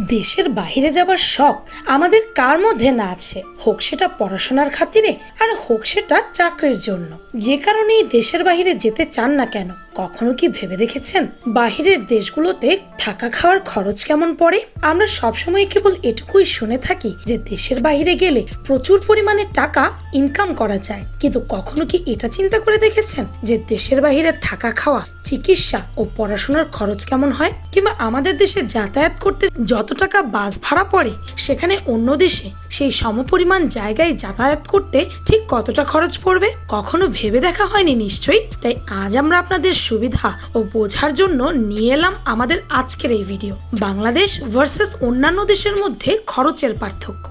দেশের বাইরে যাবার শখ আমাদের কার মধ্যে না আছে? হোক সেটা পড়াশোনার খাতিরে, আর হোক সেটা চাকরির জন্য। যে কারণেই দেশের বাইরে যেতে চান না কেন? কখনো কি ভেবে দেখেছেন? বাহিরের দেশগুলোতে থাকা খাওয়ার খরচ কেমন পড়ে? আমরা সবসময় কেবল এটুকুই শুনে থাকি যে দেশের বাইরে গেলে প্রচুর পরিমাণে টাকা ইনকাম করা যায়। কিন্তু কখনো কি এটা চিন্তা করে দেখেছেন যে দেশের বাইরে থাকা খাওয়া, চিকিৎসা ও পড়াশোনার খরচ কেমন হয়? কিংবা আমাদের দেশে যাতায়াত করতে যত টাকা বাস ভাড়া পড়ে, সেখানে অন্য দেশে সেই সমপরিমাণ জায়গায় যাতায়াত করতে ঠিক কতটা খরচ পড়বে? কখনো ভেবে দেখা হয়নি নিশ্চয়ই? তাই আজ আমরা আপনাদের সুবিধা ও বোঝার জন্য নিয়ে এলাম আমাদের আজকের এই ভিডিও বাংলাদেশ ভার্সেস অন্যান্য দেশের মধ্যে খরচের পার্থক্য।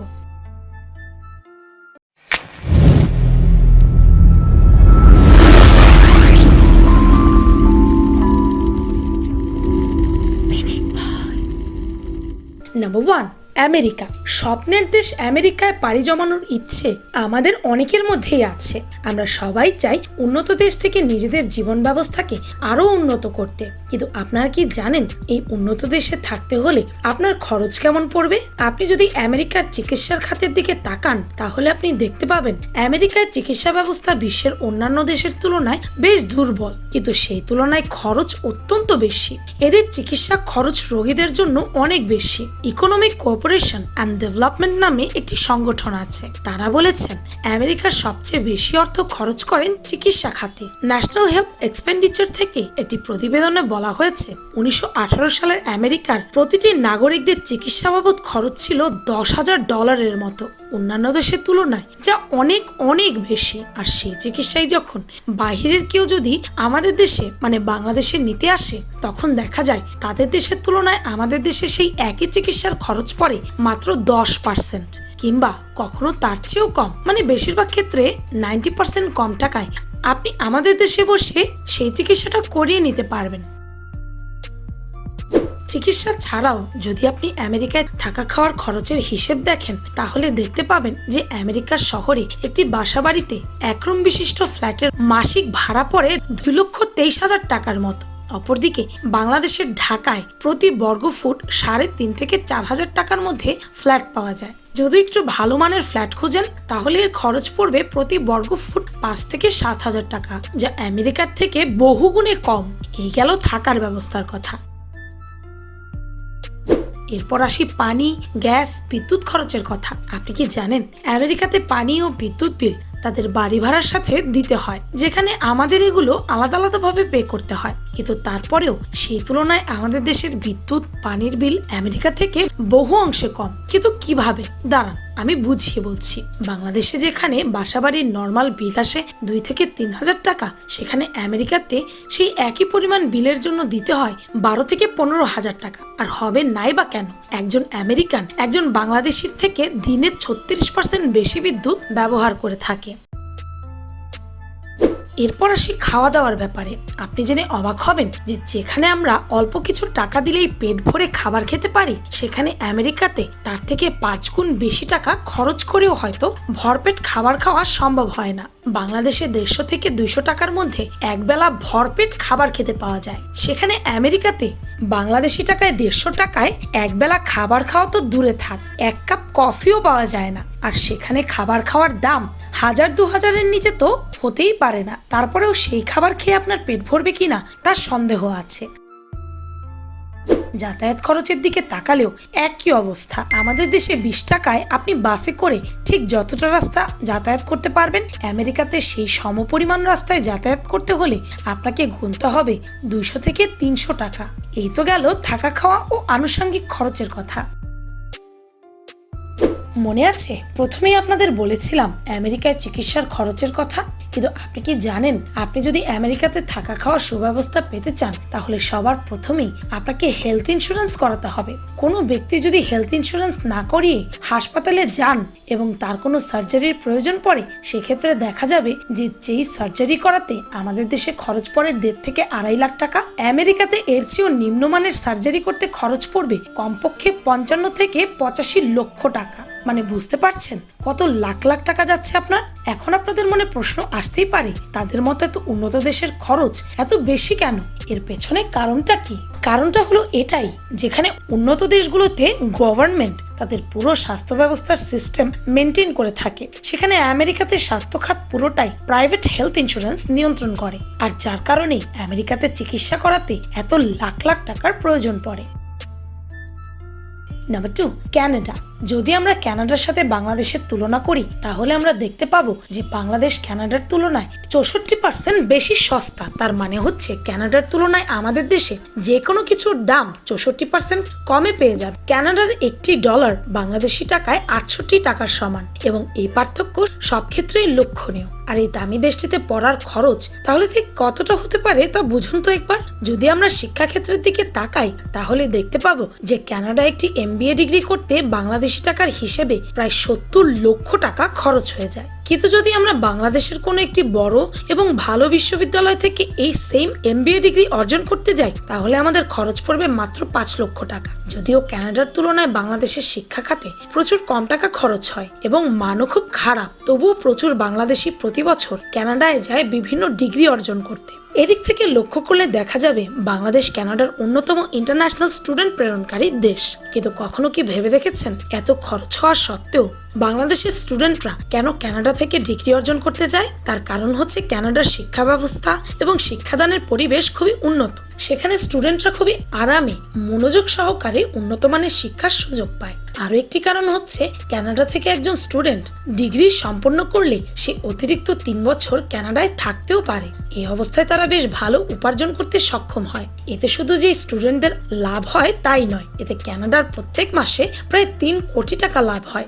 Number one America. স্বপ্নের দেশ আমেরিকায় পাড়ি জমানোর ইচ্ছে আমাদের অনেকের মধ্যেই আছে। আমরা সবাই চাই উন্নত দেশ থেকে নিজেদের জীবন ব্যবস্থাকে আরও উন্নত করতে। কিন্তু আপনারা কি জানেন, এই উন্নত দেশে থাকতে হলে আপনার খরচ কেমন পড়বে? আপনি যদি আমেরিকার চিকিৎসার খাতের দিকে তাকান, তাহলে আপনি দেখতে পাবেন আমেরিকার চিকিৎসা ব্যবস্থা বিশ্বের অন্যান্য দেশের তুলনায় বেশ দুর্বল। কিন্তু সেই তুলনায় খরচ অত্যন্ত বেশি। এদের চিকিৎসা খরচ রোগীদের জন্য অনেক বেশি। ইকোনমিক কোঅপারেশন অ্যান্ড ডেভেলপমেন্ট নামে একটি সংগঠন আছে। তারা বলেছেন, আমেরিকার সবচেয়ে বেশি অর্থ খরচ করেন চিকিৎসা খাতে। ন্যাশনাল হেলথ এক্সপেন্ডিচার থেকে একটি প্রতিবেদনে বলা হয়েছে, উনিশশো আঠারো সালের আমেরিকার প্রতিটি নাগরিকদের চিকিৎসা বাবদ খরচ ছিল দশ হাজার ডলারের মতো। অন্যান্য দেশের তুলনায় যা অনেক অনেক বেশি। আর সেই চিকিৎসায় যখন বাহিরের কেউ যদি আমাদের দেশে মানে বাংলাদেশে নিতে আসে, তখন দেখা যায় তাদের দেশের তুলনায় আমাদের দেশে সেই একই চিকিৎসার খরচ পড়ে মাত্র দশ পার্সেন্ট কিংবা কখনো তার চেয়েও কম। মানে বেশিরভাগ ক্ষেত্রে নাইনটি পার্সেন্ট কম টাকায় আপনি আমাদের দেশে বসে সেই চিকিৎসাটা করিয়ে নিতে পারবেন। চিকিৎসা ছাড়াও যদি আপনি আমেরিকায় থাকা খাওয়ার খরচের হিসেব দেখেন, তাহলে দেখতে পাবেন যে আমেরিকার শহরে একটি বাসা বাড়িতে একরুম বিশিষ্ট ফ্ল্যাটের মাসিক ভাড়া পড়ে দুই লক্ষ তেইশ হাজার টাকার মতো। অপরদিকে বাংলাদেশের ঢাকায় প্রতি বর্গ ফুট সাড়ে তিন থেকে চার হাজার টাকার মধ্যে ফ্ল্যাট পাওয়া যায়। যদি একটু ভালো মানের ফ্ল্যাট খুঁজেন, তাহলে এর খরচ পড়বে প্রতি বর্গ ফুট পাঁচ থেকে সাত হাজার টাকা, যা আমেরিকার থেকে বহুগুণে কম। এই গেল থাকার ব্যবস্থার কথা। এরপর আসি পানি, গ্যাস, বিদ্যুৎ খরচের কথা। আপনি কি জানেন? আমেরিকাতে পানি ও বিদ্যুৎ বিল তাদের বাড়ি ভাড়ার সাথে দিতে হয়, যেখানে আমাদের এগুলো আলাদা আলাদাভাবে পে করতে হয়। কিন্তু তারপরেও সেই তুলনায় আমাদের দেশের বিদ্যুৎ, পানির বিল আমেরিকা থেকে বহু অংশে কম। কিন্তু কীভাবে? দাঁড়ান, আমি বুঝিয়ে বলছি। বাংলাদেশে যেখানে বাসাবাড়ির নর্মাল বিল আসে দুই থেকে তিন হাজার টাকা, সেখানে আমেরিকাতে সেই একই পরিমাণ বিলের জন্য দিতে হয় বারো থেকে পনেরো হাজার টাকা। আর হবে নাই বা কেন? একজন আমেরিকান, একজন বাংলাদেশির থেকে দিনে ছত্রিশ পার্সেন্ট বেশি বিদ্যুৎ ব্যবহার করে থাকে। এরপর আসি খাওয়া দাওয়ার ব্যাপারে। আপনি জেনে অবাক হবেন যে যেখানে আমরা অল্প কিছু টাকা দিলেই পেট ভরে খাবার খেতে পারি, সেখানে আমেরিকাতে তার থেকে পাঁচ গুণ বেশি টাকা খরচ করেও হয়তো ভরপেট খাবার খাওয়া সম্ভব হয় না। বাংলাদেশে দেড়শো থেকে দুইশো টাকার মধ্যে একবেলা ভরপেট খাবার খেতে পাওয়া যায়। সেখানে আমেরিকাতে বাংলাদেশি টাকায় দেড়শো টাকায় একবেলা খাবার খাওয়া তো দূরে থাক, এক কাপ কফিও পাওয়া যায় না। আর সেখানে খাবার খাওয়ার দাম হাজার দু হাজারের নিচে তো হতেই পারে না। তারপরেও সেই খাবার খেয়ে আপনার পেট ভরবে কিনা তার সন্দেহ আছে। যাতায়াত খরচের দিকে তাকালেও একই অবস্থা। আমাদের দেশে বিশ টাকায় আপনি বাসে করে ঠিক যতটা রাস্তা যাতায়াত করতে পারবেন, আমেরিকাতে সেই সমপরিমাণ রাস্তায় যাতায়াত করতে হলে আপনাকে গুনতে হবে দুইশো থেকে তিনশো টাকা। এই তো গেল থাকা খাওয়া ও আনুষঙ্গিক খরচের কথা। মনে আছে? প্রথমেই আপনাদের বলেছিলাম আমেরিকায় চিকিৎসার খরচের কথা। কিন্তু আপনি কি জানেন, আপনি যদি আমেরিকাতে থাকা খাওয়ার সুব্যবস্থা পেতে চান, তাহলে সবার প্রথমেই আপনাকে হেলথ ইন্স্যুরেন্স করাতে হবে। কোনো ব্যক্তি যদি হেলথ ইন্স্যুরেন্স না করিয়ে হাসপাতালে যান এবং তার কোনো সার্জারির প্রয়োজন পড়ে, সেক্ষেত্রে দেখা যাবে যে যেই সার্জারি করাতে আমাদের দেশে খরচ পড়ে দেড় থেকে আড়াই লাখ টাকা। আমেরিকাতে এর চেয়েও নিম্নমানের সার্জারি করতে খরচ পড়বে কমপক্ষে পঞ্চান্ন থেকে পঁচাশি লক্ষ টাকা। মানে বুঝতে পারছেন? কত লাখ লাখ টাকা যাচ্ছে আপনার? এখন আপনাদের মনে প্রশ্ন আসতেই পারে, তাদের মতো এত উন্নত দেশের খরচ এত বেশি কেন? এর পেছনে কারণটা কি? কারণটা হলো এটাই, যেখানে উন্নত দেশগুলোতে গভর্নমেন্ট তাদের পুরো স্বাস্থ্য ব্যবস্থার সিস্টেম মেনটেন করে থাকে। সেখানে আমেরিকাতে স্বাস্থ্য খাত পুরোটাই প্রাইভেট হেলথ ইন্স্যুরেন্স নিয়ন্ত্রণ করে। আর যার কারণেই আমেরিকাতে চিকিৎসা করাতে এত লাখ লাখ টাকার প্রয়োজন পড়ে। নাম্বার টু ক্যানাডা যদি আমরা ক্যানাডার সাথে বাংলাদেশের তুলনা করি, তাহলে আমরা দেখতে পাবো যে বাংলাদেশ ক্যানাডার তুলনায় চৌষট্টি পার্সেন্ট বেশি সস্তা। তার মানে হচ্ছে ক্যানাডার তুলনায় আমাদের দেশে যে কোনো কিছুর দাম চৌষট্টি পার্সেন্ট কমে পেয়ে যাবে। ক্যানাডার একটি ডলার বাংলাদেশি টাকায় আটষট্টি টাকার সমান এবং এই পার্থক্য সব ক্ষেত্রেই লক্ষণীয়। আর এই দামি দেশটিতে পড়ার খরচ তাহলে ঠিক কতটা হতে পারে তা বুঝুন তো একবার। যদি আমরা শিক্ষাক্ষেত্রের দিকে তাকাই, তাহলে দেখতে পাবো যে কানাডা একটি এমবিএ ডিগ্রি করতে বাংলাদেশি টাকার হিসেবে প্রায় সত্তর লক্ষ টাকা খরচ হয়ে যায়। কিন্তু যদি আমরা বাংলাদেশের কোনো একটি বড় এবং ভালো বিশ্ববিদ্যালয় থেকে এই সেম এমবিএ ডিগ্রি অর্জন করতে যাই, তাহলে আমাদের খরচ পড়বে মাত্র পাঁচ লক্ষ টাকা। যদিও কানাডার তুলনায় বাংলাদেশের শিক্ষা খাতে প্রচুর কম টাকা খরচ হয় এবং মানও খুব খারাপ, তবুও প্রচুর বাংলাদেশি প্রতি বছর কানাডায় যায় বিভিন্ন ডিগ্রি অর্জন করতে। এদিক থেকে লক্ষ্য করলে দেখা যাবে বাংলাদেশ কানাডার অন্যতম ইন্টারন্যাশনাল স্টুডেন্ট প্রেরণকারী দেশ। কিন্তু কখনো কি ভেবে দেখেছেন এত খরচ হওয়ার সত্ত্বেও বাংলাদেশের স্টুডেন্টরা কেন কানাডা থেকে ডিগ্রি অর্জন করতে যায়, তার কারণ হচ্ছে কানাডার শিক্ষা ব্যবস্থা এবং শিক্ষাদানের পরিবেশ খুবই উন্নত। সেখানে স্টুডেন্টরা খুবই আরামে, মনোযোগ সহকারে উন্নত মানের শিক্ষার সুযোগ পায়। আরও একটি কারণ হচ্ছে, কানাডা থেকে একজন স্টুডেন্ট ডিগ্রি সম্পন্ন করলে সে অতিরিক্ত তিন বছর কানাডায় থাকতেও পারে। এই অবস্থায় তারা বেশ ভালো উপার্জন করতে সক্ষম হয়। এতে শুধু যে স্টুডেন্টদের লাভ হয় তাই নয়, এতে কানাডার প্রত্যেক মাসে প্রায় তিন কোটি টাকা লাভ হয়।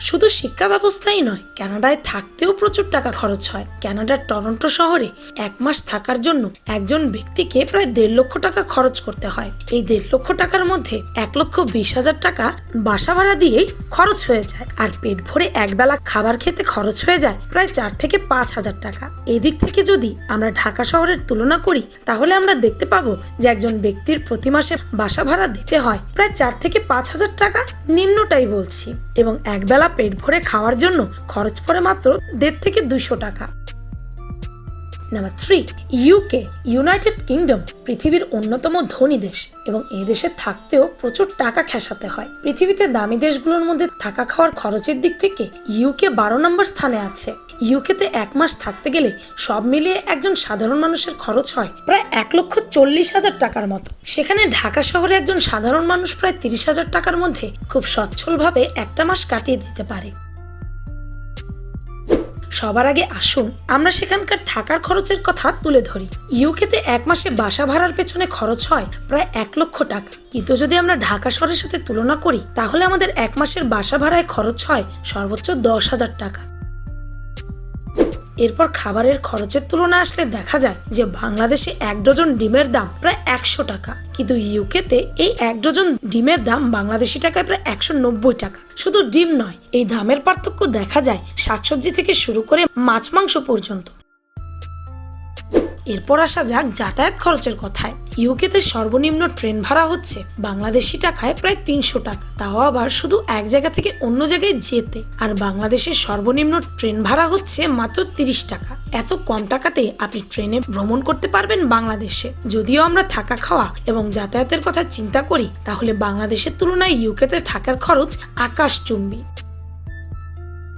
শুধু শিক্ষা ব্যবস্থাই নয়, কানাডায় থাকতেও প্রচুর টাকা খরচ হয়। কানাডার টরন্টো শহরে এক মাস থাকার জন্য একজন ব্যক্তিকে প্রায় দেড় লক্ষ টাকা খরচ করতে হয়। এই দেড় লক্ষ টাকার মধ্যে এক লক্ষ বিশ হাজার টাকা বাসা ভাড়া দিয়েই খরচ হয়ে যায় আর পেট ভরে একবেলা খাবার খেতে খরচ হয়ে যায় প্রায় চার থেকে পাঁচ হাজার টাকা। এদিক থেকে যদি আমরা ঢাকা শহরের তুলনা করি, তাহলে আমরা দেখতে পাবো যে একজন ব্যক্তির প্রতি মাসে বাসা ভাড়া দিতে হয় প্রায় চার থেকে পাঁচ হাজার টাকা। নিম্নটাই বলছি। এবং একবেলা পেট ভরে খাওয়ার জন্য খরচ পড়ে মাত্র দেড় থেকে দুইশো টাকা। Number three UK United Kingdom পৃথিবীর অন্যতম ধনী দেশ এবং এ দেশে থাকতেও প্রচুর টাকা খেসাতে হয়। পৃথিবীতে দামি দেশগুলোর মধ্যে থাকা খাওয়ার খরচের দিক থেকে ইউকে বারো নম্বর স্থানে আছে। ইউকেতে এক মাস থাকতে গেলে সব মিলিয়ে একজন সাধারণ মানুষের খরচ হয় প্রায় এক লক্ষ চল্লিশ হাজার টাকার মতো। সেখানে ঢাকা শহরে একজন সাধারণ মানুষ প্রায় তিরিশ হাজার টাকার মধ্যে খুব সচ্ছলভাবে একটা মাস কাটিয়ে দিতে পারে। সবার আগে আসুন, আমরা সেখানকার থাকার খরচের কথা তুলে ধরি। ইউকেতে এক মাসে বাসা ভাড়ার পেছনে খরচ হয় প্রায় এক লক্ষ টাকা। কিন্তু যদি আমরা ঢাকা শহরের সাথে তুলনা করি, তাহলে আমাদের এক মাসের বাসা ভাড়ায় খরচ হয় সর্বোচ্চ দশ হাজার টাকা। এরপর খাবারের খরচের তুলনা আসলে দেখা যায় যে বাংলাদেশে এক ডজন ডিমের দাম প্রায় একশো টাকা। কিন্তু ইউকেতে এই এক ডজন ডিমের দাম বাংলাদেশি টাকায় প্রায় একশো নব্বই টাকা। শুধু ডিম নয়, এই দামের পার্থক্য দেখা যায় শাকসবজি থেকে শুরু করে মাছ মাংস পর্যন্ত। এরপর আসা যাক যাতায়াত খরচের কথায়। ইউকেতে সর্বনিম্ন ট্রেন ভাড়া হচ্ছে বাংলাদেশি টাকায় প্রায় তিনশো টাকা। তাও আবার শুধু এক জায়গা থেকে অন্য জায়গায় যেতে। আর বাংলাদেশের সর্বনিম্ন ট্রেন ভাড়া হচ্ছে মাত্র তিরিশ টাকা। এত কম টাকাতে আপনি ট্রেনে ভ্রমণ করতে পারবেন বাংলাদেশে। যদিও আমরা থাকা খাওয়া এবং যাতায়াতের কথা চিন্তা করি, তাহলে বাংলাদেশের তুলনায় ইউকেতে থাকার খরচ আকাশচুম্বী।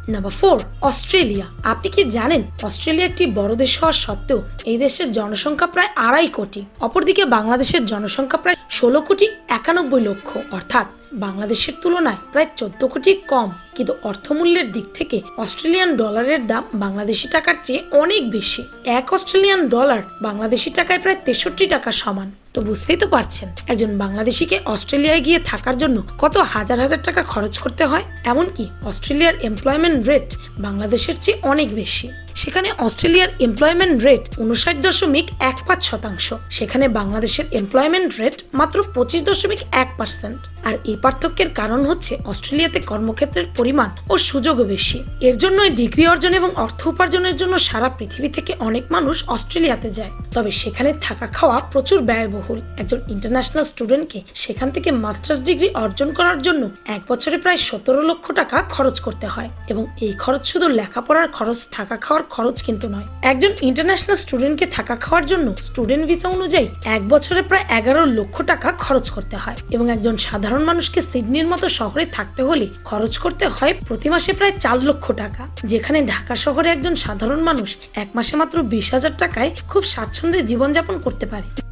নাম্বার ফোর অস্ট্রেলিয়া আপনি কি জানেন অস্ট্রেলিয়া একটি বড় দেশ হওয়া সত্ত্বেও এই দেশের জনসংখ্যা প্রায় আড়াই কোটি। অপরদিকে বাংলাদেশের জনসংখ্যা প্রায় ষোলো কোটি একানব্বই লক্ষ, অর্থাৎ বাংলাদেশের তুলনায় প্রায় চোদ্দ কোটি কম। কিন্তু অর্থমূল্যের দিক থেকে অস্ট্রেলিয়ান ডলারের দাম বাংলাদেশি টাকার চেয়ে অনেক বেশি। এক অস্ট্রেলিয়ান ডলার বাংলাদেশি টাকায় প্রায় তেষট্টি টাকা সমান। তো বুঝতেই তো পারছেন, একজন বাংলাদেশিকে অস্ট্রেলিয়ায় গিয়ে থাকার জন্য কত হাজার হাজার টাকা খরচ করতে হয়? এমনকি অস্ট্রেলিয়ার এমপ্লয়মেন্ট রেট বাংলাদেশের চেয়ে অনেক বেশি। সেখানে অস্ট্রেলিয়ার এমপ্লয়মেন্ট রেট উনষাট দশমিক এক পাঁচ শতাংশ। সেখানে বাংলাদেশের এমপ্লয়মেন্ট রেট মাত্র পঁচিশ দশমিক এক পার্সেন্ট। আর এই পার্থক্যের কারণ হচ্ছে অস্ট্রেলিয়াতে কর্মক্ষেত্রের পরিমাণ ও সুযোগও বেশি। এর জন্যই ডিগ্রি অর্জন এবং অর্থ উপার্জনের জন্য সারা পৃথিবী থেকে অনেক মানুষ অস্ট্রেলিয়াতে যায়। তবে সেখানে থাকা খাওয়া প্রচুর ব্যয়বহুল। একজন ইন্টারন্যাশনাল স্টুডেন্টকে সেখান থেকে মাস্টার্স ডিগ্রি অর্জন করার জন্য এক বছরে প্রায় সতেরো লক্ষ টাকা খরচ করতে হয়। এবং এই খরচ শুধু লেখাপড়ার খরচ থাকা খাওয়ার খরচ কিন্তু নয়। একজন ইন্টারন্যাশনাল স্টুডেন্টকে থাকা খাওয়ার জন্য স্টুডেন্ট ভিসা অনুযায়ী এক বছরে প্রায় এগারো লক্ষ টাকা খরচ করতে হয় এবং একজন সাধারণ মানুষকে সিডনির মতো শহরে থাকতে হলে খরচ করতে হয় প্রতি মাসে প্রায় চার লক্ষ টাকা, যেখানে ঢাকা শহরে একজন সাধারণ মানুষ এক মাসে মাত্র বিশ হাজার টাকায় খুব স্বাচ্ছন্দ্যে জীবনযাপন করতে পারে।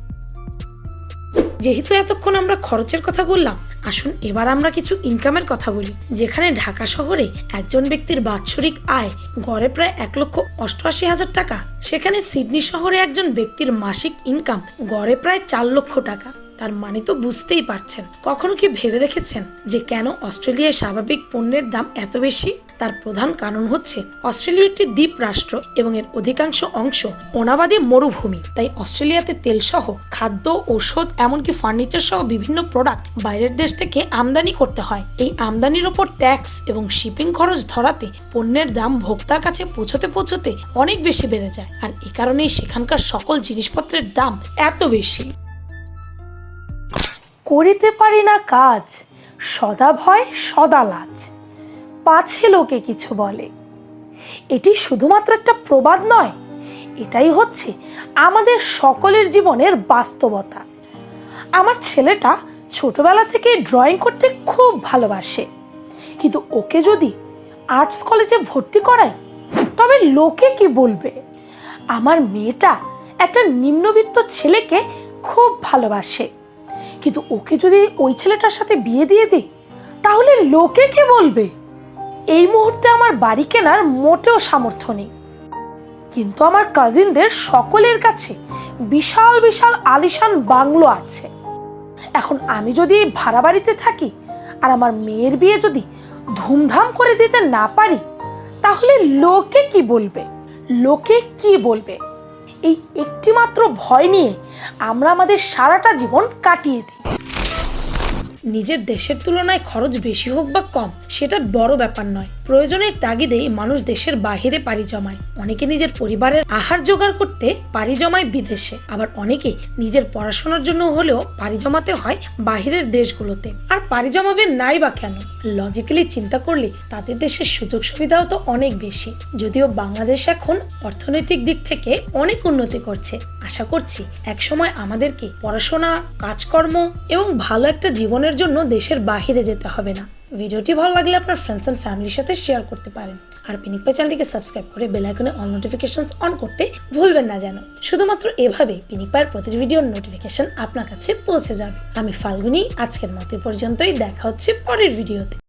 যেহেতু এতক্ষণ আমরা খরচের কথা বললাম, আসুন এবার আমরা কিছু ইনকামের কথা বলি। যেখানে ঢাকা শহরে একজন ব্যক্তির বাৎসরিক আয় গড়ে প্রায় এক লক্ষ অষ্টআশি হাজার টাকা, সেখানে সিডনি শহরে একজন ব্যক্তির মাসিক ইনকাম গড়ে প্রায় চার লক্ষ টাকা। তার মানে তো বুঝতেই পারছেন। কখনো কি ভেবে দেখেছেন যে কেন অস্ট্রেলিয়ায় স্বাভাবিক পণ্যের দাম এত বেশি? তার প্রধান কারণ হচ্ছে অস্ট্রেলিয়া একটি দ্বীপ রাষ্ট্র এবং এর অধিকাংশ অংশ অনাবাদী মরুভূমি। তাই অস্ট্রেলিয়াতে তেল সহ খাদ্য, ঔষধ, এমনকি ফার্নিচার সহ বিভিন্ন প্রোডাক্ট বাইরের দেশ থেকে আমদানি করতে হয়। এই আমদানির ওপর ট্যাক্স এবং শিপিং খরচ ধরাতে পণ্যের দাম ভোক্তার কাছে পৌঁছতে পৌঁছতে অনেক বেশি বেড়ে যায়। আর এ কারণেই সেখানকার সকল জিনিসপত্রের দাম এত বেশি। করিতে পারি না কাজ, সদা ভয়, সদা লাজ। পাছে লোকে কিছু বলে। এটি শুধুমাত্র একটা প্রবাদ নয়, এটাই হচ্ছে আমাদের সকলের জীবনের বাস্তবতা। আমার ছেলেটা ছোটবেলা থেকে ড্রয়িং করতে খুব ভালোবাসে। কিন্তু ওকে যদি আর্টস কলেজে ভর্তি করায় তবে লোকে কি বলবে? আমার মেয়েটা একটা নিম্নবিত্ত ছেলেকে খুব ভালোবাসে। কিন্তু ওকে যদি ওই ছেলেটার সাথে বিয়ে দিয়ে দিই, তাহলে লোকে কে বলবে? এই মুহূর্তে আমার বাড়ি কেনার মোটেও সামর্থ্য নেই। কিন্তু আমার কাজিনদের সকলের কাছে বিশাল বিশাল আলিশান বাংলো আছে। এখন আমি যদি ভাড়া বাড়িতে থাকি আর আমার মেয়ের বিয়ে যদি ধুমধাম করে দিতে না পারি, তাহলে লোকে কি বলবে? লোকে কি বলবে? এই একটিমাত্র ভয় নিয়ে আমরা আমাদের সারাটা জীবন কাটিয়ে দিই। নিজের দেশের তুলনায় খরচ বেশি হোক বা কম, সেটা বড় ব্যাপার নয়। প্রয়োজনের তাগিদেই মানুষ দেশের বাহিরে পাড়ি জমায়। অনেকে নিজের পরিবারের আহার জোগাড় করতে পাড়ি জমায় বিদেশে। আবার অনেকে নিজের পড়াশোনার জন্য হলেও পাড়ি জমাতে হয় বাহিরের দেশগুলোতে। আর পাড়ি জমাবে নাই বা কেন? লজিক্যালি চিন্তা করলে তাদের দেশের সুযোগ সুবিধাও তো অনেক বেশি। যদিও বাংলাদেশ এখন অর্থনৈতিক দিক থেকে অনেক উন্নতি করছে। আশা করছি একসময় আমাদেরকে পড়াশোনা, কাজকর্ম এবং ভালো একটা জীবনের জন্য দেশের বাহিরে যেতে হবে না। ভিডিওটি ভালো লাগলে আপনার ফ্রেন্ডস অ্যান্ড ফ্যামিলির সাথে শেয়ার করতে পারেন। আর পিনিক পাই চ্যানেলটিকে সাবস্ক্রাইব করে বেল আইকনে অল নোটিফিকেশনস অন করতে ভুলবেন না যেন। শুধুমাত্র এভাবে পিনিক পায়ের প্রতিটি ভিডিওর নোটিফিকেশন আপনার কাছে পৌঁছে যাবে। আমি ফাল্গুনি, আজকের মতো পর্যন্তই। দেখা হচ্ছে পরের ভিডিওতে